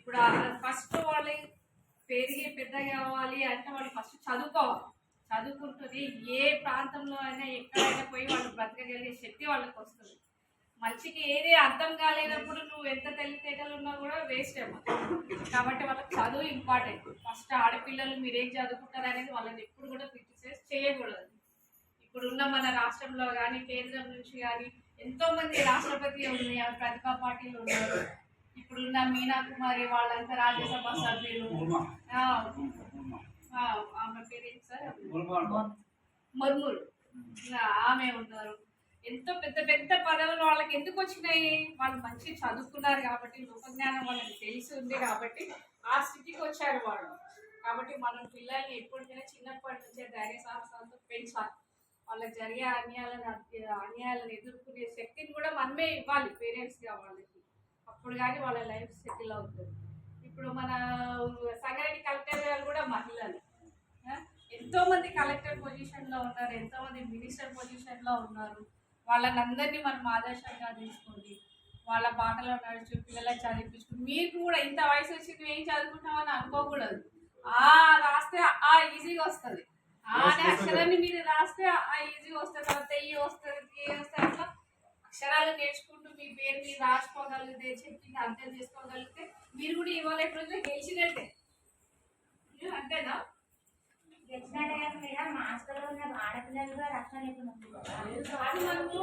ఇప్పుడు ఫస్ట్ వాళ్ళు పెరిగి పెద్ద కావాలి అంటే వాళ్ళు ఫస్ట్ చదువుకోవాలి. చదువుకుంటుంది ఏ ప్రాంతంలో అయినా ఎక్కడైనా పోయి వాళ్ళు బ్రతకగలిగే శక్తి వాళ్ళకి వస్తుంది. మనిషికి ఏది అర్థం కాలేనప్పుడు నువ్వు ఎంత తెలివితేటలు ఉన్నా కూడా వేస్ట్ ఏమో కాబట్టి వాళ్ళకి చదువు ఇంపార్టెంట్ ఫస్ట్ ఆడపిల్లలు మీరేం చదువుకుంటారు అనేది వాళ్ళని ఎప్పుడు కూడా క్రిటిసైజ్ చేయకూడదు. ఇప్పుడున్న మన రాష్ట్రంలో కానీ కేంద్రం నుంచి కానీ ఎంతో మంది రాష్ట్రపతి ఉంది ప్రతిభా పాటిల్ ఉన్నారు. ఇప్పుడున్న మీనా కుమారి వాళ్ళంతా రాజ్యసభ సభ్యులు. ఆమె పేరు ఏంటి సార్ మర్ములు ఆమె ఉన్నారు. ఎంతో పెద్ద పెద్ద పదవులు వాళ్ళకి ఎందుకు వచ్చినాయి? వాళ్ళు మంచి చదువుకున్నారు కాబట్టి లోకజ్ఞానం వాళ్ళకి తెలిసి ఉంది కాబట్టి ఆ స్థితికి వచ్చారు వాళ్ళు. కాబట్టి మనం పిల్లల్ని ఎప్పటికైనా చిన్నప్పటి నుంచే ధైర్య సాహసాలతో పెంచాలి. వాళ్ళకి జరిగే అన్యాయాలను అన్యాయాలను ఎదుర్కొనే శక్తిని కూడా మనమే ఇవ్వాలి పేరెంట్స్గా వాళ్ళకి. అప్పుడు కానీ వాళ్ళ లైఫ్ సెటిల్ అవుతుంది. ఇప్పుడు మన సంగారెడ్డి కలెక్టర్ గారు కూడా మహిళలు. ఆ? ఎంతో మంది కలెక్టర్ పొజిషన్లో ఉన్నారు ఎంతో మంది మినిస్టర్ పొజిషన్లో ఉన్నారు. వాళ్ళని అందరినీ మనం ఆదర్శంగా తీసుకోండి. వాళ్ళ బాటలో నడుచు పిల్లలకు చదివించుకుని. మీకు కూడా ఇంత వయసు వచ్చి నువ్వు ఏం చదువుకుంటావని అనుకోకూడదు. ఆ రాస్తే ఆ ఈజీగా వస్తుంది. ఆ అక్షరాన్ని మీరు రాస్తే ఆ ఈజీగా వస్తుంది. తర్వాత ఈ వస్తుంది ఏ వస్తుంది అట్లా అక్షరాలు నేర్చుకుంటూ మీ పేరు మీరు రాసుకోగలిగితే చెప్పింది అర్థం చేసుకోగలిగితే మీరు కూడా ఇవాళ ఎప్పుడు గెలిచినట్టే. అంతేనా? గెలిచినట్టే మేడం హాస్టల్లో ఉన్న ఆడపిల్లలు కూడా రక్షణ. అది అది